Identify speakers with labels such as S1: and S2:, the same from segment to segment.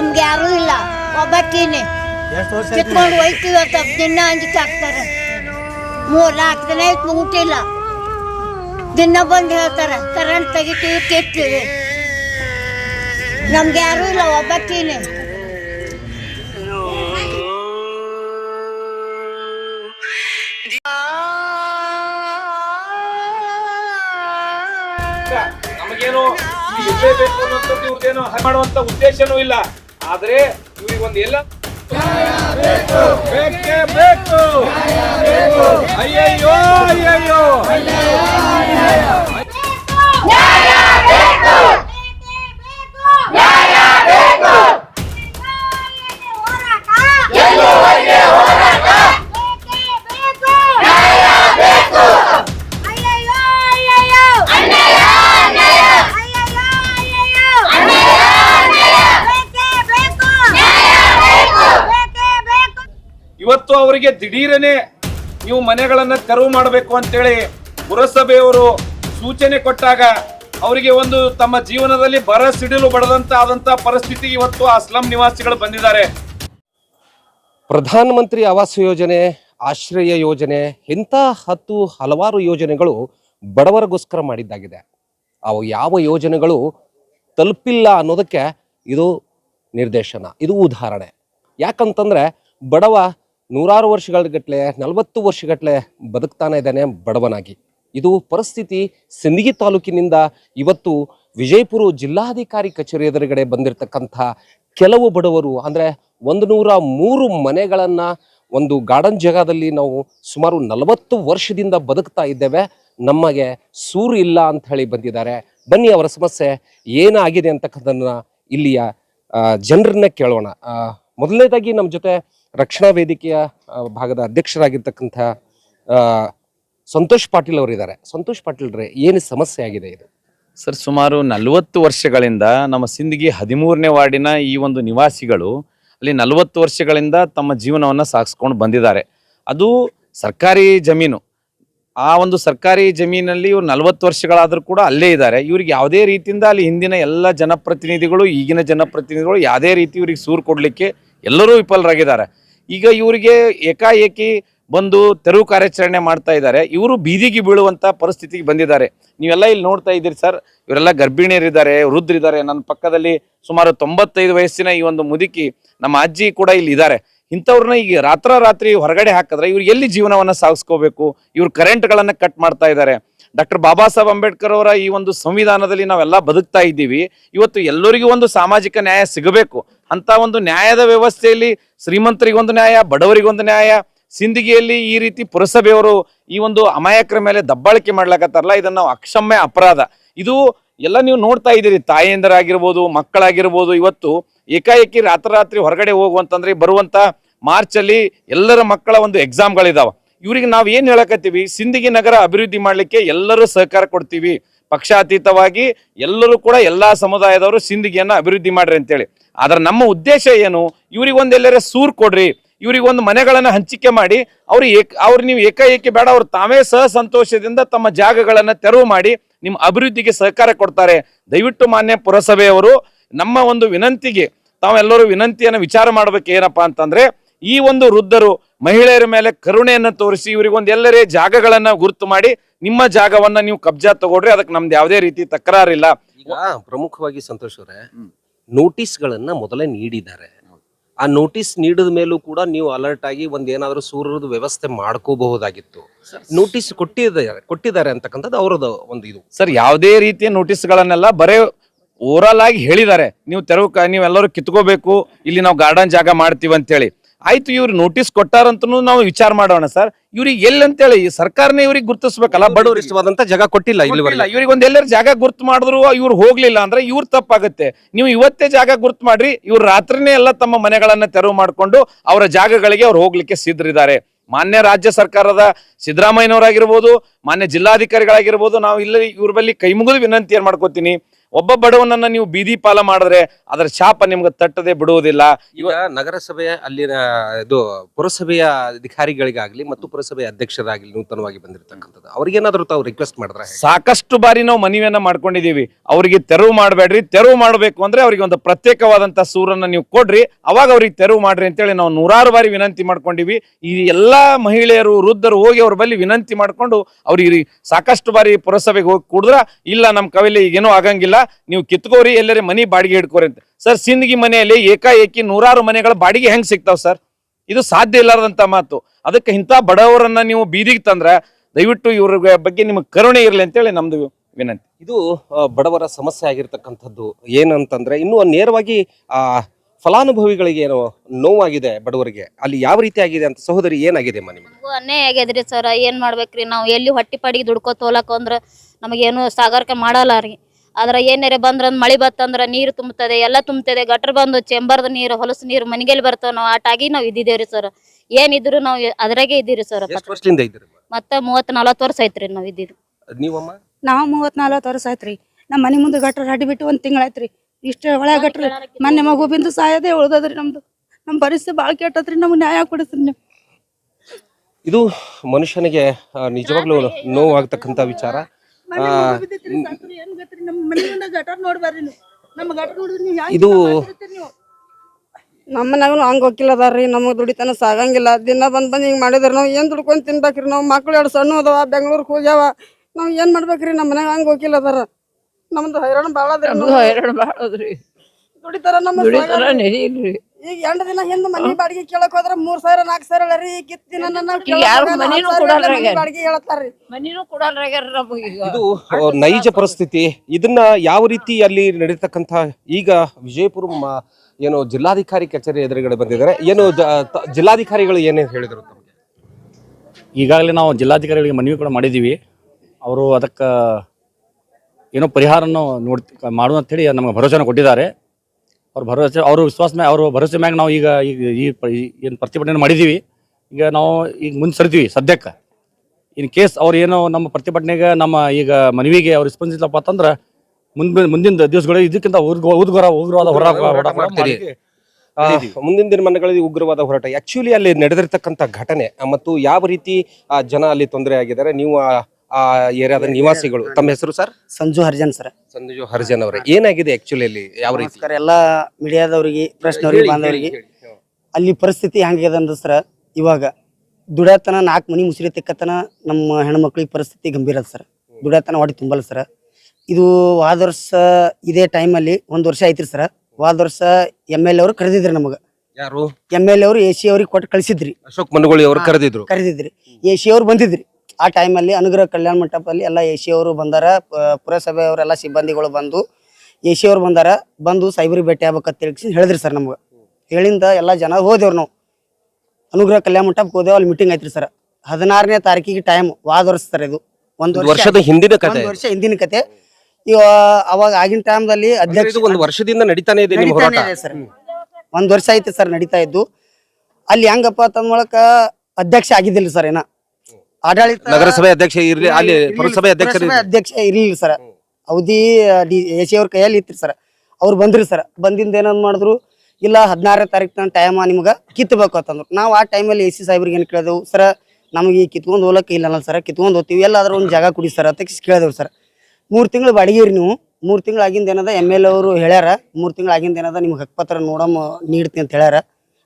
S1: ನಮ್ಗೆ ಯಾರು ಇಲ್ಲ. ಒಬ್ಬಕ್ಕೀನಿ ಕಿತ್ಕೊಂಡು ಹೋಯ್ತೀವಿ ಅಂತ ದಿನ ಅಂಜಿಕೆ ಹಾಕ್ತಾರೆ. ಮೂರ್ ನಾಲ್ಕು ದಿನ ಆಯ್ತು ಊಟಿಲ್ಲ ದಿನ ಬಂದು ಹೇಳ್ತಾರೆ ಕರೆಂಟ್ ತೆಗಿತೀವಿ ಕೆತ್ತೀವಿ. ನಮ್ಗೆ ಯಾರು ಇಲ್ಲ ಒಬ್ಬಕ್ಕೀನಿ
S2: ನಮಗೇನು ಮಾಡುವಂತ ಉದ್ದೇಶನೂ ಇಲ್ಲ. ಆದ್ರೆ ಇವ್ರಿಗೆ ಒಂದು ಎಲ್ಲ ಬೇಕೇ. ಬೇಕು. ಅಯ್ಯಯ್ಯೋ ಅಯ್ಯಯ್ಯೋ. ಅವರಿಗೆ ದಿಢೀರನೆ ನೀವು ಮನೆಗಳನ್ನು ತೆರವು ಮಾಡಬೇಕು ಅಂತೇಳಿ ಪುರಸಭೆಯವರು ಸೂಚನೆ ಕೊಟ್ಟಾಗ ಅವರಿಗೆ ಒಂದು ತಮ್ಮ ಜೀವನದಲ್ಲಿ ಬರ ಸಿಡಿಲು ಬಡದಂತ ಆದಂತ ಪರಿಸ್ಥಿತಿ ಇವತ್ತು ಆ ಸ್ಲಂ ನಿವಾಸಿಗಳು ಬಂದಿದ್ದಾರೆ.
S3: ಪ್ರಧಾನಮಂತ್ರಿ ಆವಾಸ್ ಯೋಜನೆ, ಆಶ್ರಯ ಯೋಜನೆ, ಇಂಥ ಹತ್ತು ಹಲವಾರು ಯೋಜನೆಗಳು ಬಡವರಿಗೋಸ್ಕರ ಮಾಡಿದ್ದಾಗಿದೆ. ಅವು ಯಾವ ಯೋಜನೆಗಳು ತಲುಪಿಲ್ಲ ಅನ್ನೋದಕ್ಕೆ ಇದು ನಿರ್ದೇಶನ, ಇದು ಉದಾಹರಣೆ. ಯಾಕಂತಂದ್ರೆ ಬಡವ ನೂರಾರು ವರ್ಷಗಳಗಟ್ಲೆ, ನಲವತ್ತು ವರ್ಷಗಟ್ಲೆ ಬದುಕ್ತಾನೆ ಇದ್ದಾನೆ ಬಡವನಾಗಿ. ಇದು ಪರಿಸ್ಥಿತಿ ಸಿಂದಗಿ ತಾಲೂಕಿನಿಂದ ಇವತ್ತು ವಿಜಯಪುರ ಜಿಲ್ಲಾಧಿಕಾರಿ ಕಚೇರಿ ಎದುರುಗಡೆ ಬಂದಿರತಕ್ಕಂಥ ಕೆಲವು ಬಡವರು, ಅಂದರೆ ಒಂದು ನೂರ ಮೂರು ಮನೆಗಳನ್ನು ಒಂದು ಗಾರ್ಡನ್ ಜಾಗದಲ್ಲಿ ನಾವು ಸುಮಾರು ನಲವತ್ತು ವರ್ಷದಿಂದ ಬದುಕ್ತಾ ಇದ್ದೇವೆ. ನಮಗೆ ಸೂರು ಇಲ್ಲ ಅಂತ ಹೇಳಿ ಬಂದಿದ್ದಾರೆ. ಬನ್ನಿ ಅವರ ಸಮಸ್ಯೆ ಏನಾಗಿದೆ ಅಂತಕ್ಕಂಥದ್ದನ್ನು ಇಲ್ಲಿಯ ಜನರನ್ನ ಕೇಳೋಣ. ಮೊದಲನೇದಾಗಿ ನಮ್ಮ ಜೊತೆ ರಕ್ಷಣಾ ವೇದಿಕೆಯ ಭಾಗದ ಅಧ್ಯಕ್ಷರಾಗಿರ್ತಕ್ಕಂಥ ಸಂತೋಷ್ ಪಾಟೀಲ್ ಅವರಿದ್ದಾರೆ. ಸಂತೋಷ್ ಪಾಟೀಲ್ರೆ ಏನು ಸಮಸ್ಯೆ ಆಗಿದೆ ಇದು?
S4: ಸರ್, ಸುಮಾರು ನಲವತ್ತು ವರ್ಷಗಳಿಂದ ನಮ್ಮ ಸಿಂದಗಿ ಹದಿಮೂರನೇ ವಾರ್ಡಿನ ಈ ಒಂದು ನಿವಾಸಿಗಳು ಅಲ್ಲಿ ನಲವತ್ತು ವರ್ಷಗಳಿಂದ ತಮ್ಮ ಜೀವನವನ್ನು ಸಾಗಿಸ್ಕೊಂಡು ಬಂದಿದ್ದಾರೆ. ಅದು ಸರ್ಕಾರಿ ಜಮೀನು. ಆ ಒಂದು ಸರ್ಕಾರಿ ಜಮೀನಲ್ಲಿ ಇವ್ರು ನಲವತ್ತು ವರ್ಷಗಳಾದರೂ ಕೂಡ ಅಲ್ಲೇ ಇದ್ದಾರೆ. ಇವ್ರಿಗೆ ಯಾವುದೇ ರೀತಿಯಿಂದ ಅಲ್ಲಿ ಹಿಂದಿನ ಎಲ್ಲ ಜನಪ್ರತಿನಿಧಿಗಳು, ಈಗಿನ ಜನಪ್ರತಿನಿಧಿಗಳು ಯಾವುದೇ ರೀತಿ ಇವ್ರಿಗೆ ಸೂರು ಕೊಡಲಿಕ್ಕೆ ಎಲ್ಲರೂ ವಿಫಲರಾಗಿದ್ದಾರೆ. ಈಗ ಇವರಿಗೆ ಏಕಾಏಕಿ ಬಂದು ತೆರವು ಕಾರ್ಯಾಚರಣೆ ಮಾಡ್ತಾ ಇದ್ದಾರೆ. ಇವರು ಬೀದಿಗೆ ಬೀಳುವಂಥ ಪರಿಸ್ಥಿತಿಗೆ ಬಂದಿದ್ದಾರೆ. ನೀವೆಲ್ಲ ಇಲ್ಲಿ ನೋಡ್ತಾ ಇದ್ದೀರಿ ಸರ್, ಇವರೆಲ್ಲ ಗರ್ಭಿಣಿಯರಿದ್ದಾರೆ, ವೃದ್ಧರಿದ್ದಾರೆ. ನನ್ನ ಪಕ್ಕದಲ್ಲಿ ಸುಮಾರು ತೊಂಬತ್ತೈದು ವಯಸ್ಸಿನ ಈ ಒಂದು ಮುದುಕಿ, ನಮ್ಮ ಅಜ್ಜಿ ಕೂಡ ಇಲ್ಲಿ ಇದ್ದಾರೆ. ಇಂಥವ್ರನ್ನ ಈಗ ರಾತ್ರ ರಾತ್ರಿ ಹೊರಗಡೆ ಹಾಕಿದ್ರೆ ಇವ್ರು ಎಲ್ಲಿ ಜೀವನವನ್ನು ಸಾಗಿಸ್ಕೋಬೇಕು? ಇವ್ರು ಕರೆಂಟ್ಗಳನ್ನು ಕಟ್ ಮಾಡ್ತಾ ಇದ್ದಾರೆ. ಡಾಕ್ಟರ್ ಬಾಬಾ ಸಾಹೇಬ್ ಅಂಬೇಡ್ಕರ್ ಅವರ ಈ ಒಂದು ಸಂವಿಧಾನದಲ್ಲಿ ನಾವೆಲ್ಲ ಬದುಕ್ತಾ ಇದ್ದೀವಿ. ಇವತ್ತು ಎಲ್ಲರಿಗೂ ಒಂದು ಸಾಮಾಜಿಕ ನ್ಯಾಯ ಸಿಗಬೇಕು. ಅಂತ ಒಂದು ನ್ಯಾಯದ ವ್ಯವಸ್ಥೆಯಲ್ಲಿ ಶ್ರೀಮಂತರಿಗೊಂದು ನ್ಯಾಯ, ಬಡವರಿಗೊಂದು ನ್ಯಾಯ, ಸಿಂದಗಿಯಲ್ಲಿ ಈ ರೀತಿ ಪುರಸಭೆಯವರು ಈ ಒಂದು ಅಮಾಯಕರ ಮೇಲೆ ದಬ್ಬಾಳಿಕೆ ಮಾಡ್ಲಾಕತ್ತಾರಲ್ಲ, ಇದನ್ನ ನಾವು ಅಕ್ಷಮ್ಯ ಅಪರಾಧ. ಇದು ಎಲ್ಲ ನೀವು ನೋಡ್ತಾ ಇದ್ದೀರಿ ತಾಯಿಯಂದರಾಗಿರ್ಬೋದು ಮಕ್ಕಳಾಗಿರ್ಬೋದು, ಇವತ್ತು ಏಕಾಏಕಿ ರಾತ್ರಿ ಹೊರಗಡೆ ಹೋಗುವಂತಂದ್ರೆ ಬರುವಂತ ಮಾರ್ಚ್ ಅಲ್ಲಿ ಎಲ್ಲರ ಮಕ್ಕಳ ಒಂದು ಎಕ್ಸಾಮ್ಗಳಿದಾವ ಇವ್ರಿಗೆ ನಾವು ಏನು ಹೇಳಕತ್ತೀವಿ, ಸಿಂದಗಿ ನಗರ ಅಭಿವೃದ್ಧಿ ಮಾಡಲಿಕ್ಕೆ ಎಲ್ಲರೂ ಸಹಕಾರ ಕೊಡ್ತೀವಿ. ಪಕ್ಷಾತೀತವಾಗಿ ಎಲ್ಲರೂ ಕೂಡ ಎಲ್ಲಾ ಸಮುದಾಯದವರು ಸಿಂಧಿಗೆಯನ್ನು ಅಭಿವೃದ್ಧಿ ಮಾಡ್ರಿ ಅಂತೇಳಿ. ಆದ್ರೆ ನಮ್ಮ ಉದ್ದೇಶ ಏನು? ಇವರಿಗೊಂದು ಎಲ್ಲರ ಸೂರ್ ಕೊಡ್ರಿ. ಇವ್ರಿಗೊಂದು ಮನೆಗಳನ್ನ ಹಂಚಿಕೆ ಮಾಡಿ, ಅವ್ರು ಏಕ ಅವ್ರು ನೀವು ಏಕಾಏಕಿ ಬೇಡ, ಅವ್ರು ತಾವೇ ಸಹ ಸಂತೋಷದಿಂದ ತಮ್ಮ ಜಾಗಗಳನ್ನ ತೆರವು ಮಾಡಿ ನಿಮ್ಮ ಅಭಿವೃದ್ಧಿಗೆ ಸಹಕಾರ ಕೊಡ್ತಾರೆ. ದಯವಿಟ್ಟು ಮಾನ್ಯ ಪುರಸಭೆಯವರು ನಮ್ಮ ಒಂದು ವಿನಂತಿಗೆ ತಾವೆಲ್ಲರೂ ವಿನಂತಿಯನ್ನು ವಿಚಾರ ಮಾಡ್ಬೇಕು ಏನಪ್ಪಾ ಅಂತಂದ್ರೆ ಈ ಒಂದು ವೃದ್ಧರು ಮಹಿಳೆಯರ ಮೇಲೆ ಕರುಣೆಯನ್ನು ತೋರಿಸಿ ಇವರಿಗೊಂದು ಎಲ್ಲರೇ ಜಾಗಗಳನ್ನ ಗುರುತು ಮಾಡಿ ನಿಮ್ಮ ಜಾಗವನ್ನ ನೀವು ಕಬ್ಜಾ ತಗೊಳ್ರಿ ಅದಕ್ಕೆ ನಮ್ದು ಯಾವುದೇ ರೀತಿ ತಕರಾರಿಲ್ಲ.
S3: ಈಗ ಪ್ರಮುಖವಾಗಿ ಸಂತೋಷ್ ಅವರೇ ನೋಟಿಸ್ಗಳನ್ನ ಮೊದಲೇ ನೀಡಿದ್ದಾರೆ. ಆ ನೋಟಿಸ್ ನೀಡಿದ ಮೇಲೂ ಕೂಡ ನೀವು ಅಲರ್ಟ್ ಆಗಿ ಒಂದ್ ಏನಾದ್ರೂ ಸೂರ್ಯದ ವ್ಯವಸ್ಥೆ ಮಾಡ್ಕೋಬಹುದಾಗಿತ್ತು. ನೋಟಿಸ್ ಕೊಟ್ಟಿದ್ದಾರೆ ಕೊಟ್ಟಿದ್ದಾರೆ ಅಂತಕ್ಕಂಥದ್ದು ಅವರದ ಒಂದು ಇದು.
S4: ಸರ್ ಯಾವುದೇ ರೀತಿಯ ನೋಟಿಸ್ಗಳನ್ನೆಲ್ಲ ಬರೇ ಓರಲ್ ಆಗಿ ಹೇಳಿದ್ದಾರೆ. ನೀವು ತೆರವು ನೀವೆಲ್ಲರೂ ಕಿತ್ಕೋಬೇಕು ಇಲ್ಲಿ ನಾವು ಗಾರ್ಡನ್ ಜಾಗ ಮಾಡ್ತೀವಿ ಅಂತೇಳಿ. ಆಯ್ತು ಇವ್ರು ನೋಟಿಸ್ ಕೊಟ್ಟಾರಂತನೂ ನಾವು ವಿಚಾರ ಮಾಡೋಣ ಸರ್. ಇವ್ರಿಗೆ ಎಲ್ಲಿ ಅಂತೇಳಿ ಈ ಸರ್ಕಾರನೇ ಇವ್ರಿಗೆ ಗುರುತಿಸ್ಬೇಕಲ್ಲ? ಬಡವರು
S3: ಇಷ್ಟವಾದಂತ ಜಾಗ ಕೊಟ್ಟಿಲ್ಲ ಇಲ್ಲಿ
S4: ಇವ್ರಿಗೆ ಒಂದ್ ಎಲ್ಲರ ಜಾಗ ಗುರ್ತು ಮಾಡಿದ್ರು ಇವ್ರು ಹೋಗ್ಲಿಲ್ಲ ಅಂದ್ರೆ ಇವ್ರ ತಪ್ಪಾಗುತ್ತೆ. ನೀವು ಇವತ್ತೇ ಜಾಗ ಗುರ್ತು ಮಾಡ್ರಿ ಇವ್ರು ರಾತ್ರಿನೇ ಎಲ್ಲ ತಮ್ಮ ಮನೆಗಳನ್ನ ತೆರವು ಮಾಡ್ಕೊಂಡು ಅವರ ಜಾಗಗಳಿಗೆ ಅವ್ರು ಹೋಗ್ಲಿಕ್ಕೆ ಸಿದ್ಧರಿದ್ದಾರೆ. ಮಾನ್ಯ ರಾಜ್ಯ ಸರ್ಕಾರದ ಸಿದ್ದರಾಮಯ್ಯನವರಾಗಿರ್ಬೋದು ಮಾನ್ಯ ಜಿಲ್ಲಾಧಿಕಾರಿಗಳಾಗಿರ್ಬೋದು ನಾವು ಇಲ್ಲಿ ಇವ್ರ ಬಳಿ ಕೈ ಮುಗಿದು ವಿನಂತಿ ಏನ್ ಮಾಡ್ಕೋತೀನಿ? ಒಬ್ಬ ಬಡವನನ್ನ ನೀವು ಬೀದಿ ಪಾಲ ಮಾಡಿದ್ರೆ ಅದರ ಶಾಪ ನಿಮ್ಗೆ ತಟ್ಟದೆ ಬಿಡುವುದಿಲ್ಲ.
S3: ಈಗ ನಗರಸಭೆಯ ಅಲ್ಲಿನ ಇದು ಪುರಸಭೆಯ ಅಧಿಕಾರಿಗಳಿಗಾಗ್ಲಿ ಮತ್ತು ಪುರಸಭೆಯ ಅಧ್ಯಕ್ಷರಾಗ್ಲಿ ನೂತನವಾಗಿ ಬಂದಿರತಕ್ಕಂಥದ್ದು ಅವ್ರಿಗೇನಾದ್ರೂ ತಾವು ರಿಕ್ವೆಸ್ಟ್ ಮಾಡಿದ್ರೆ
S4: ಸಾಕಷ್ಟು ಬಾರಿ ನಾವು ಮನವಿಯನ್ನ ಮಾಡ್ಕೊಂಡಿದೀವಿ ಅವರಿಗೆ ತೆರವು ಮಾಡಬೇಡ್ರಿ ತೆರವು ಮಾಡಬೇಕು ಅಂದ್ರೆ ಅವರಿಗೆ ಒಂದು ಪ್ರತ್ಯೇಕವಾದಂತ ಸೂರನ್ನ ನೀವು ಕೊಡ್ರಿ. ಅವಾಗ ಅವ್ರಿಗೆ ತೆರವು ಮಾಡ್ರಿ ಅಂತೇಳಿ ನಾವು ನೂರಾರು ಬಾರಿ ವಿನಂತಿ ಮಾಡ್ಕೊಂಡಿವಿ. ಈ ಎಲ್ಲಾ ಮಹಿಳೆಯರು ವೃದ್ಧರು ಹೋಗಿ ಅವ್ರ ಬಳಿ ವಿನಂತಿ ಮಾಡ್ಕೊಂಡು ಅವ್ರಿಗೆ ಸಾಕಷ್ಟು ಬಾರಿ ಪುರಸಭೆಗೆ ಹೋಗಿ ಕುಡಿದ್ರ ಇಲ್ಲ ನಮ್ಮ ಕವಿಲಿ ಈಗೇನೂ ಆಗಂಗಿಲ್ಲ. ನೀವು ಕಿತ್ಕೋರಿ ಎಲ್ಲರೇ ಮನಿ ಬಾಡಿಗೆ ಹಿಡ್ಕೋರಿ ಅಂತ. ಸರ್ ಸಿಂದಗಿ ಮನೆಯಲ್ಲಿ ಏಕಾಏಕಿ ನೂರಾರು ಮನೆಗಳ ಬಾಡಿಗೆ ಹೆಂಗ್ ಸಿಗ್ತಾವ ಸರ್? ಇದು ಸಾಧ್ಯ ಇಲ್ಲಾರದಂತ ಮಾತು. ಅದಕ್ಕೆ ಇಂಥ ಬಡವರನ್ನ ನೀವು ಬೀದಿಗೆ ತಂದ್ರ ದಯವಿಟ್ಟು ಇವ್ರ ಬಗ್ಗೆ ನಿಮಗೆ ಕರುಣೆ ಇರಲಿ ಅಂತೇಳಿ ನಮ್ದು ವಿನಂತಿ.
S3: ಇದು ಬಡವರ ಸಮಸ್ಯೆ ಆಗಿರ್ತಕ್ಕಂಥದ್ದು ಏನಂತಂದ್ರೆ ಇನ್ನು ನೇರವಾಗಿ ಆ ಫಲಾನುಭವಿಗಳಿಗೆ ಏನೋ ನೋವಾಗಿದೆ ಬಡವರಿಗೆ. ಅಲ್ಲಿ ಯಾವ ರೀತಿ ಆಗಿದೆ ಅಂತ ಸಹೋದರಿ ಏನಾಗಿದೆ ನಿಮಗೆ
S5: ಅನ್ಯಾಯ ಆಗ್ಯದ್ರಿ ಸರ್. ಏನ್ ಮಾಡ್ಬೇಕ್ರಿ? ನಾವು ಎಲ್ಲಿ ಹೊಟ್ಟಿ ಪಾಡಿಗೆ ದುಡ್ಕೋ ಹೋಲಕ್ ಅಂದ್ರ ನಮಗೇನು ಸಾಗರಕ್ಕೆ ಮಾಡಲ್ಲ ರೀ. ಆದ್ರ ಏನಾರ ಬಂದ್ರ ಮಳಿ ಬತ್ತಂದ್ರ ನೀರು ತುಂಬುತ್ತದೆ ಎಲ್ಲ ತುಂಬುತ್ತದೆ ಗಟ್ರ ಬಂದು ಚೆಂಬರ್ದ ನೀರು ಹೊಲಸು ನೀರು ಮನೆಗೆಲ್ಲಿ ಬರ್ತಾವ ನಾವು ಆಟಾಗಿ ನಾವು ಇದ್ದಿದ್ದೇವ್ರಿ ಸರ್. ಏನಿದ್ರು ನಾವು ಅದ್ರಾಗೆ ಇದ್ದೀರಿ ಸರ್
S3: ಮತ್ತ ವರ್ಷದಿಂದ ನಾಲ್ವತ್
S5: ಮತ್ತೆ ವರ್ಷ ಐತ್ರಿ ನಾವ್ ಇದ್ದಿದ್ದು.
S3: ನೀವಮ್ಮ?
S6: ನಾವು ಮೂವತ್ ನಲ್ವತ್ತು ವರ್ಷ ಆಯ್ತ್ರಿ. ನಮ್ಮ ಮನೆ ಮುಂದೆ ಗಟ್ರ ಅಡ್ಡಿ ಬಿಟ್ಟು ಒಂದ್ ತಿಂಗಳಾಯ್ತ್ರಿ ಇಷ್ಟ ಒಳಗ ಗಟ್ರ ಮೊನ್ನೆ ಮಗು ಬಿಂದು ಸಾಯದೇ ಉಳ್ದದ್ರಿ ನಮ್ದು. ನಮ್ ಪರಿಸ್ಥಿತಿ ಬಾಳ್ ಕೆಟ್ಟತ್ರಿ ನಮ್ಗೆ ನ್ಯಾಯ ಕೊಡಿಸ್ರಿ ನೀವು.
S3: ಇದು ಮನುಷ್ಯನಿಗೆ ಆ, ನಿಜವಾಗ್ಲೂ ನೋವಾಗ್ತಕ್ಕಂಥ ವಿಚಾರ.
S6: ಮನೆ ಮಗು ಬಿದ್ದೈತ್ರಿ, ಸತ್ರು ಏನ್ ನಮ್ಮ ಮನೆ ಮುಂದೆ ಗಟರ್ ನೋಡ್ಬಾರ್ರಿ ನೀವು. ನಮ್ಮ ಗಟರ್ ನೋಡಿದ್ರೆ ನೀವು
S3: ಇದು-
S6: ನೀವು? ಹಂಗ ಹೋಗಿಲ್ಲದಾರ್ರಿ ನಮಗೆ ದುಡಿತನ ಸಾಗಂಗಿಲ್ಲ. ದಿನ ಬಂದ್ ಬಂದ್ ಹಿಂಗ್ ಮಾಡಿದ್ರ ನಾವ್ ಏನ್ ದುಡ್ಕೊಂಡ್ ತಿನ್ಬೇಕ್ರಿ? ನಾವ್ ಮಕ್ಳು ಎರಡು ಸಣ್ಣ ಅದಾವ ಬೆಂಗ್ಳೂರ್ ಹೋಗ್ಯಾವ. ನಾವ್ ಏನ್ ಮಾಡ್ಬೇಕ್ರಿ? ನಮ್ಮ ಮನ್ಯಾಗ ಹಂಗ ಹೋಗಿಲ್ಲದಾರ ನಮ್ದು ಹೈರಾಣ ಬಾಳ ಅದ್ರಿ
S7: ನಮ್ದು ಹೈರಾಣ ಬಾಳದ್ರಿ ಅದ್ರಿ.
S6: ದುಡಿತಾರ ನಮ್ಮ ಈಗ ಎಂಟು ದಿನ ಹಿಂದ ಮನಿ ಬಾಡಿಗೆ ಕೇಳಕ್ ಹೋದ್ರ ಮೂರ್ ಸಾವಿರ ನಾಲ್ಕ್ ಸಾವಿರ ರೀ. ಕಿತ್ ದಿನ ಬಾಡಿಗೆ ಹೇಳತ್ತಾರ್ರಿ
S7: ಮನಿನೂ ಕೊಡಲ್ರಾಗ್ಯಾರ ನಮಗೀಗ
S3: ಇದು ನೈಜ ಪರಿಸ್ಥಿತಿ. ಇದನ್ನ ಯಾವ ರೀತಿ ಅಲ್ಲಿ ನಡೀತಕ್ಕಂತ ಈಗ ವಿಜಯಪುರ ಮ- ಏನು ಜಿಲ್ಲಾಧಿಕಾರಿ ಕಚೇರಿ ಎದುರುಗಡೆ ಬಂದಿದ್ದಾರೆ. ಏನು ಜ- ತ- ಜಿಲ್ಲಾಧಿಕಾರಿಗಳು ಏನೇನು ಹೇಳಿದ್ರು ತಮಗೆ?
S8: ಈಗಾಗಲೇ ನಾವು ಜಿಲ್ಲಾಧಿಕಾರಿಗಳಿಗೆ ಮನವಿ ಕೂಡ ಮಾಡಿದ್ದೀವಿ. ಅವರು ಅದಕ್ಕೆ ಏನೋ ಪರಿಹಾರನ ನೋಡ್ ಮಾಡು ಅಂತೇಳಿ ನಮಗೆ ಭರವಸೆ ಕೊಟ್ಟಿದ್ದಾರೆ. ಅವ್ರ ಭರವಸೆ ಅವರು ವಿಶ್ವಾಸ ಮ್ಯಾಗ ಅವ್ರ ಭರವಸೆ ಮ್ಯಾಗ ನಾವು ಈಗ ಈಗ ಈ ಏನು ಪ್ರತಿಭಟನೆ ಮಾಡಿದ್ದೀವಿ ಈಗ ನಾವು ಈಗ ಮುಂದೆ ಸರಿತೀವಿ ಸದ್ಯಕ್ಕೆ. ಇನ್ ಕೇಸ್ ಅವ್ರು ಏನೋ ನಮ್ಮ ಪ್ರತಿಭಟನೆಗೆ ನಮ್ಮ ಈಗ ಮನವಿಗೆ ಅವ್ರು ರೆಸ್ಪಾನ್ಸ್ ಇಲ್ಲಪ್ಪ ಅಂತಂದ್ರೆ ಮುಂದಿನ ಮುಂದಿನ ದಿವಸಗಳು ಇದಕ್ಕಿಂತ ಉಗ್ರ ಉಗ್ರವಾದ ಹೊರ
S3: ಹೋರಾಟ ಮಾಡ್ತೀರಿ. ಮುಂದಿನ ದಿನಮಾನಗಳಲ್ಲಿ ಉಗ್ರವಾದ ಹೋರಾಟ. ಆಕ್ಚುಲಿ ಅಲ್ಲಿ ನಡೆದಿರ್ತಕ್ಕಂಥ ಘಟನೆ ಮತ್ತು ಯಾವ ರೀತಿ ಆ, ಜನ ಅಲ್ಲಿ ತೊಂದರೆ ಆಗಿದ್ದಾರೆ ನೀವು ಆ- ಏರಿಯಾದ ನಿವಾಸಿಗಳು. ತಮ್ಮ ಹೆಸರು ಸರ್?
S9: ಸಂಜು ಹರ್ಜನ್ ಸರ್.
S3: ಸಂಜು ಹರ್ಜನ್ ಅವರೇ. ಏನಾಗಿದೆ ಆಕ್ಚುಲಿ ಅಲ್ಲಿ? ಯಾವ ರೀತಿ?
S9: ನಮಸ್ಕಾರ ಎಲ್ಲಾ ಮೀಡಿಯಾದವರಿಗೆ ಪ್ರಶ್ನವ್ರಿಗೆ ಬಾಂಧವರಿಗೆ ಅಲ್ಲಿ ಪರಿಸ್ಥಿತಿ ಹೆಂಗಿದೆ ಅಂದ್ರೆ ಸರ್ ಇವಾಗ ದುಡತನ ನಾಲ್ಕು ಮನಿ ಮುಸಿರಿ ತಿಕ್ಕತನ ನಮ್ಮ ಹೆಣ್ಮಕ್ಳಿಗೆ ಪರಿಸ್ಥಿತಿ ಗಂಭೀರ ಅದ ಸರ್. ದುಡತನ ಹೊಡಿ ತುಂಬಲ್ಲ ಸರ್. ಇದು ವಾದ ವರ್ಷ ಇದೇ ಟೈಮಲ್ಲಿ ಒಂದು ವರ್ಷ ಐತ್ರಿ ಸರ್. ವಾದ ವರ್ಷ ಎಂ ಎಲ್ ಅವರು ಕರೆದಿದ್ರಿ ನಮಗೆ.
S3: ಯಾರು?
S9: ಎಂ ಎಲ್ ಅವರು ಎ ಸಿ ಅವ್ರಿಗೆ ಕೊಟ್ಟು ಕಳಿಸಿದ್ರಿ.
S3: ಅಶೋಕ್ ಮನಗೋಳಿ ಅವರು ಕರೆದಿದ್ರು.
S9: ಕರೆದಿದ್ರಿ. ಎ ಸಿ ಅವ್ರು ಬಂದಿದ್ರಿ. ಆ ಟೈಮಲ್ಲಿ ಅನುಗ್ರಹ ಕಲ್ಯಾಣ ಮಂಟಪದಲ್ಲಿ ಎಲ್ಲ ಎ ಸಿ ಅವರು ಬಂದಾರ ಪುರಸಭೆಯವರೆಲ್ಲ ಸಿಬ್ಬಂದಿಗಳು ಬಂದು ಎ ಸಿ ಅವ್ರು ಬಂದಾರ ಬಂದು ಸೈಬ್ರಿ ಭೇಟಿ ಆಗ್ಬೇಕಂತ ತಿಳಿಸಿ ಹೇಳಿದ್ರಿ ಸರ್ ನಮ್ಗೆ. ಹೇಳಿಂದ ಎಲ್ಲ ಜನ ಹೋದೇವ್ರು ನಾವು. ಅನುಗ್ರಹ ಕಲ್ಯಾಣ ಮಂಟಪಕ್ಕೆ ಹೋದೇವು ಅಲ್ಲಿ ಮೀಟಿಂಗ್ ಐತ್ರಿ ಸರ್ ಹದಿನಾರನೇ ತಾರೀಕಿಗೆ ಟೈಮ್ ವಾದ ವರ್ಷ ಸರ್ ಇದು. ಒಂದು
S3: ವರ್ಷದ ಹಿಂದಿನ ಕತೆ.
S9: ವರ್ಷ ಹಿಂದಿನ ಕತೆ. ಇವ ಅವಾಗ ಆಗಿನ ಟೈಮ್ದಲ್ಲಿ
S3: ದಲ್ಲಿ
S9: ಅಧ್ಯಕ್ಷ
S3: ಒಂದು ವರ್ಷದಿಂದ ನಡೀತಾನೆ ಇದೆ ನಿಮ್ಮ ಹೋರಾಟ.
S9: ಸರ್ ಒಂದ್ ವರ್ಷ ಐತಿ ಸರ್ ನಡೀತಾ ಇದ್ದು. ಅಲ್ಲಿ ಹೆಂಗಪ್ಪ ಅಂತ ಮೂಲಕ ಅಧ್ಯಕ್ಷ ಆಗಿದ್ದಿಲ್ಲ ಸರ್ ಏನ ಆಡಳಿತ
S3: ನಗರಸಭೆ ಅಧ್ಯಕ್ಷ ಇರ್ಲಿ ಅಲ್ಲಿ. ಪುರಸಭೆ ಅಧ್ಯಕ್ಷರು
S9: ಪುರಸಭೆ ಅಧ್ಯಕ್ಷ ಇರ್ಲಿಲ್ಲ ಸರ್. ಅವಧಿ ಎಸಿ ಸಿ ಅವ್ರ ಕೈಯಲ್ಲಿ ಇತ್ತು ಸರ್. ಅವ್ರು ಬಂದ್ರಿ ಸರ್. ಬಂದಿಂದ ಏನಂದ್ ಮಾಡಿದ್ರು ಇಲ್ಲ ಹದಿನಾರನೇ ತಾರೀಕು ನನ್ನ ಟೈಮ್ ನಿಮ್ಗೆ ಕಿತ್ತಬೇಕು ಅಂತಂದ್ರು ನಾವು ಆ ಟೈಮಲ್ಲಿ ಎ ಸಿ ಸಾಹೇಬ್ರಿಗೆ ಏನು ಕೇಳಿದೆವು ಸರ್ ನಮಗೆ ಕಿತ್ಕೊಂಡು ಹೋಗ್ಲಕ್ಕೆ ಇಲ್ಲ ಸರ್. ಕಿತ್ಕೊಂಡು ಹೋಗ್ತೀವಿ ಎಲ್ಲಾದ್ರೂ ಒಂದು ಜಾಗ ಕುಡಿ ಸರ್. ಅಂತ ಕೇಳಿದೆವು ಸರ್. ಮೂರು ತಿಂಗಳು ಬಾಡಿಗೆ ರೀ ನೀವು. ಮೂರು ತಿಂಗಳು ಆಗಿಂದ ಏನದ ಎಂ ಎಲ್ ಅವರು ಹೇಳ್ಯಾರ. ಮೂರು ತಿಂಗಳು ಆಗಿಂದ ಏನದ ನಿಮ್ಗೆ ಹಕ್ಕಪತ್ರ ನೋಡಮ್ಮ ನೀಡ್ತೀನಿ ಅಂತ ಹೇಳ್ಯಾರ.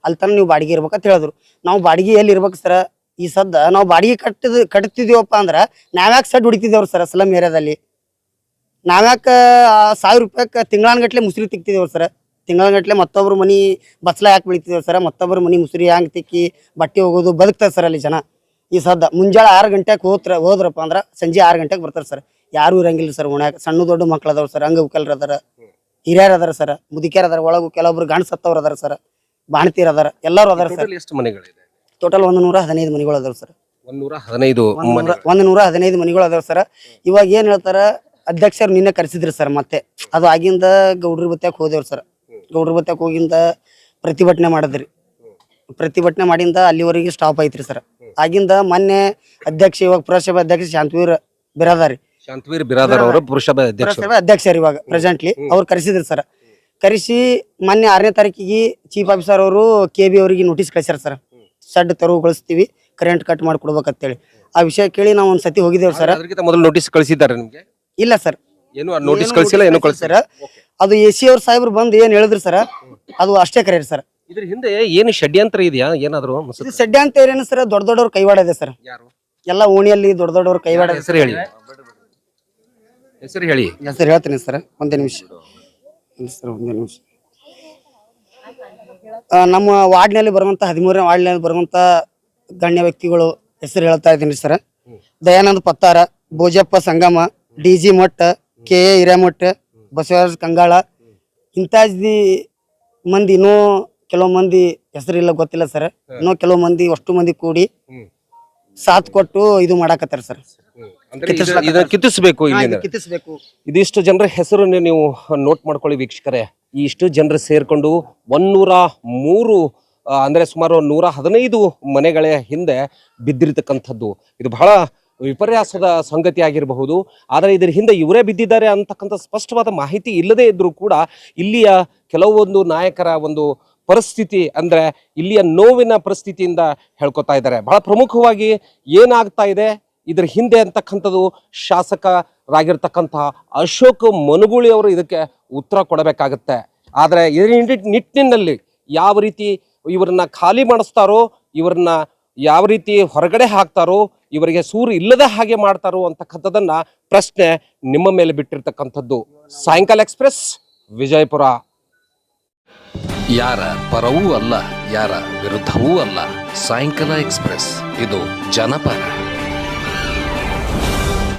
S9: ಅಲ್ಲಿ ತನಕ ನೀವು ಬಾಡಿಗೆ ಇರ್ಬೇಕಂತ ಹೇಳಿದ್ರು. ನಾವು ಬಾಡಿಗೆ ಎಲ್ಲಿ ಇರ್ಬೇಕು ಸರ್. ಈ ಸದ್ದ ನಾವು ಬಾಡಿಗೆ ಕಟ್ಟಿದ, ಕಟ್ತಿದೀವಪ್ಪ ಅಂದ್ರ ನಾವ್ಯಾಕೆ ಸಡ್ ಹೊಡಿತಿದ್ದೇವ್ರಿ ಸರ್ ಸ್ಲಮ್ ಏರಿಯಾದಲ್ಲಿ? ನಾವ್ಯಾಕ ಸಾವಿರ ರೂಪಾಯಿಗೆ ತಿಂಗಳಾನ್ಗಟ್ಲೆ ಮುಸ್ರಿ ತಿಕ್ತಿದೇವ್ ಸರ್. ತಿಂಗಳಾನ್ಗಟ್ಲೆ ಮತ್ತೊಬ್ರು ಮನಿ ಬಚ್ಚಲ ಯಾಕೆ ಬೆಳಿತಿದ್ದೇವ್ರಿ ಸರ್? ಮತ್ತೊಬ್ರು ಮನಿ ಮುಸ್ರಿ ಹ್ಯಾಂಗ್ ತಿಕ್ಕಿ ಬಟ್ಟೆ ಹೋಗೋದು ಬದುಕ್ತಾರೆ ಸರ್ ಅಲ್ಲಿ ಜನ. ಈ ಸದ್ದ ಮುಂಜಾನೆ ಆರು ಗಂಟೆಗೆ ಹೋತ್ರ, ಹೋದ್ರಪ್ಪ ಅಂದ್ರೆ ಸಂಜೆ ಆರು ಗಂಟೆಗೆ ಬರ್ತಾರೆ ಸರ್. ಯಾರು ಇರಂಗಿಲ್ಲ ಸರ್ ಓಣ್ಯಾಗ. ಸಣ್ಣ ದೊಡ್ಡ ಮಕ್ಳು ಸರ. ಸರ್ ಉಕಲ್ರ ಅದಾರ. ಹಿರಿಯರ್ ಅದಾರ ಸರ್. ಮುದುಕಿಯರ್ ಅದಾರ. ಒಳಗು ಕೆಲವೊಬ್ರು ಗಂಡ ಸತ್ತವ್ರು ಅದಾರ ಸರ್. ಬಾಣತಿಯರ್ ಅದಾರ. ಎಲ್ಲರೂ ಅದಾರ ಸರ್.
S3: ಎಷ್ಟು ಮನೆಗಳಿದೆ?
S9: ಟೋಟಲ್ ಒಂದು ನೂರ ಹದಿನೈದು ಮನೆಗಳು ಅದಾವ ಸರ್.
S3: ಒಂದೂರ ಹದಿನೈದು
S9: ಒಂದ್ ನೂರ
S3: ಮನೆ
S9: ಒಂದ್ ನೂರ ಹದಿನೈದು ಮನೆಗಳು ಅದಾವ ಸರ್. ಇವಾಗ ಏನ್ ಹೇಳ್ತಾರ ಅಧ್ಯಕ್ಷರು ನಿನ್ನೆ ಕರೆಸಿದ್ರಿ ಸರ್ ಮತ್ತೆ. ಅದು ಆಗಿಂದ ಗೌಡ್ರ ಬತ್ಯಾಕ್ ಹೋದೇವ್ರಿ ಸರ್. ಗೌಡ್ರ ಬತ್ಯಾಕ್ ಹೋಗಿಂದ ಪ್ರತಿಭಟನೆ ಮಾಡಿದ್ರಿ. ಪ್ರತಿಭಟನೆ ಮಾಡಿಂದ ಅಲ್ಲಿವರೆಗೆ ಸ್ಟಾಪ್ ಐತ್ರಿ ಸರ್. ಆಗಿಂದ ಮೊನ್ನೆ ಅಧ್ಯಕ್ಷ ಇವಾಗ ಪುರಸಭೆ ಅಧ್ಯಕ್ಷ ಶಾಂತವೀರ್ ಬಿರಾದಾರಿ.
S3: ಶಾಂತವೀರ್ ಬಿರಾದಾರ್ ಅವರು ಪುರುಷಭ ಅಧ್ಯಕ್ಷರು.
S9: ಪುರಸಭೆ ಅಧ್ಯಕ್ಷರು ಇವಾಗ ಪ್ರೆಸೆಂಟ್ಲಿ ಅವ್ರು ಕರೆಸಿದ್ರು ಸರ್. ಕರೆಸಿ ಮೊನ್ನೆ ಆರನೇ ತಾರೀಕಿಗೆ ಚೀಫ್ ಆಫೀಸರ್ ಅವರು ಕೆ ಬಿ ಅವರಿಗೆ ನೋಟಿಸ್ ಕಳಿಸ್ಯಾರ ಸರ್. ಶೆಡ್ ತೆರವುಗೊಳಿಸ್ತೀವಿ ಕರೆಂಟ್ ಕಟ್ ಮಾಡ್ಕೊಡ್ಬೇಕಂತೇಳಿ. ಆ ವಿಷಯ ಕೇಳಿ ನಾವು ಒಂದು ಸತಿ ಹೋಗಿದ್ದೇವೆ ಸರ್.
S3: ಅದಕ್ಕಿಂತ ಮೊದಲು ನೋಟಿಸ್ ಕಳಿಸಿದ್ದಾರೆ ನಿಮ್ಗೆ?
S9: ಇಲ್ಲ ಸರ್.
S3: ಏನು ನೋಟಿಸ್ ಕಳಿಸಿಲ್ಲ ಏನು ಕಳಿಸಿಲ್ಲ
S9: ಅದು ಎ ಸಿ ಅವ್ರ ಸಾಹೇಬ್ರು ಬಂದು ಏನ್ ಹೇಳಿದ್ರು ಸರ್ ಅದು ಅಷ್ಟೇ ಕರೆ ಸರ್.
S3: ಇದ್ರ ಹಿಂದೆ ಏನು ಷಡ್ಯಂತ್ರ ಇದೆಯಾ? ಏನಾದ್ರು
S9: ಷಡ್ಯಂತ್ರ ಏನೇನು ಸರ್ ದೊಡ್ಡ ದೊಡ್ಡವ್ರ ಕೈವಾಡ ಇದೆ ಸರ್.
S3: ಯಾರು?
S9: ಎಲ್ಲ ಓಣಿಯಲ್ಲಿ ದೊಡ್ಡ ದೊಡ್ಡವ್ರ ಕೈವಾಡ.
S3: ಹೆಸರು ಹೇಳಿ. ಹೆಸರು ಹೇಳಿ.
S9: ಹೆಸರು ಹೇಳ್ತೀನಿ ಸರ್ ಒಂದೇ ನಿಮಿಷ. ಸರ್ ಒಂದೇ ನಿಮಿಷ. ನಮ್ಮ ವಾರ್ಡ್ನಲ್ಲಿ ಬರುವಂತ ಹದಿಮೂರನೇ ವಾರ್ಡ್ನಲ್ಲಿ ಬರುವಂತ ಗಣ್ಯ ವ್ಯಕ್ತಿಗಳು ಹೆಸರು ಹೇಳ್ತಾ ಇದ್ದೀನಿ sir. Dayananda Pattara Bhojappa Sangama D G Math K A Hiremath Basavaraj Kangala. ಇಂತಾಜಿ ಮಂದಿ ಇನ್ನೂ ಕೆಲವು ಮಂದಿ ಹೆಸರಿಲ್ಲ ಗೊತ್ತಿಲ್ಲ ಸರ್. ಇನ್ನೂ ಕೆಲವು ಮಂದಿ ಅಷ್ಟು ಮಂದಿ ಕೂಡಿ ಸಾಥ್ ಕೊಟ್ಟು ಇದು ಮಾಡಾಕತ್ತಾರ ಸರ್.
S3: ಇದು- ಇದನ್ನ ಕಿತ್ತಿಸ್ಬೇಕು ಇಲ್ಲಿಂದ.
S9: ಕಿತ್ತಿಸ್ಬೇಕು.
S3: ಇದಿಷ್ಟು ಜನರ ಹೆಸರನ್ನು ನೀವು ನೋಟ್ ಮಾಡ್ಕೊಳ್ಳಿ ವೀಕ್ಷಕರೇ. ಈ ಇಷ್ಟು ಜನರು ಸೇರ್ಕೊಂಡು ಒಂದೂರ ಮೂರು ಆ, ಅಂದ್ರೆ ಸುಮಾರು ನೂರ ಹದಿನೈದು ಮನೆಗಳ ಹಿಂದೆ ಬಿದ್ದಿರತಕ್ಕಂಥದ್ದು. ಇದು ಬಹಳ ವಿಪರ್ಯಾಸದ ಸಂಗತಿ ಆಗಿರಬಹುದು. ಆದರೆ ಇದರ ಹಿಂದೆ ಇವರೇ ಬಿದ್ದಿದ್ದಾರೆ ಅಂತಕ್ಕಂಥ ಸ್ಪಷ್ಟವಾದ ಮಾಹಿತಿ ಇಲ್ಲದೇ ಇದ್ರೂ ಕೂಡ ಇಲ್ಲಿಯ ಕೆಲವೊಂದು ನಾಯಕರ ಒಂದು ಪರಿಸ್ಥಿತಿ ಅಂದ್ರೆ ಇಲ್ಲಿಯ ನೋವಿನ ಪರಿಸ್ಥಿತಿಯಿಂದ ಹೇಳ್ಕೊತಾ ಇದ್ದಾರೆ. ಬಹಳ ಪ್ರಮುಖವಾಗಿ ಏನಾಗ್ತಾ ಇದೆ? ಇದ್ರ ಹಿಂದೆ ಅಂತಕ್ಕಂಥದ್ದು ಶಾಸಕರಾಗಿರ್ತಕ್ಕಂತಹ ಅಶೋಕ್ ಮನುಗುಳಿ ಅವರು ಇದಕ್ಕೆ ಉತ್ತರ ಕೊಡಬೇಕಾಗತ್ತೆ. ಆದರೆ ಇದರ ನಿಟ್ಟಿ- ನಿಟ್ಟಿನಲ್ಲಿ ಯಾವ ರೀತಿ ಇವರನ್ನ ಖಾಲಿ ಮಾಡಿಸ್ತಾರೋ, ಇವರನ್ನ ಯಾವ ರೀತಿ ಹೊರಗಡೆ ಹಾಕ್ತಾರೋ, ಇವರಿಗೆ ಸೂರು ಇಲ್ಲದ ಹಾಗೆ ಮಾಡ್ತಾರೋ ಅಂತಕ್ಕಂಥದ್ದನ್ನ ಪ್ರಶ್ನೆ ನಿಮ್ಮ ಮೇಲೆ ಬಿಟ್ಟಿರ್ತಕ್ಕಂಥದ್ದು. ಸಾಯಂಕಾಲ ಎಕ್ಸ್ಪ್ರೆಸ್, ವಿಜಯಪುರ.
S10: ಯಾರ ಪರವೂ ಅಲ್ಲ, ಯಾರ ವಿರುದ್ಧವೂ ಅಲ್ಲ, ಸಾಯಂಕಾಲ ಎಕ್ಸ್ಪ್ರೆಸ್. ಇದು ಜನಪರ.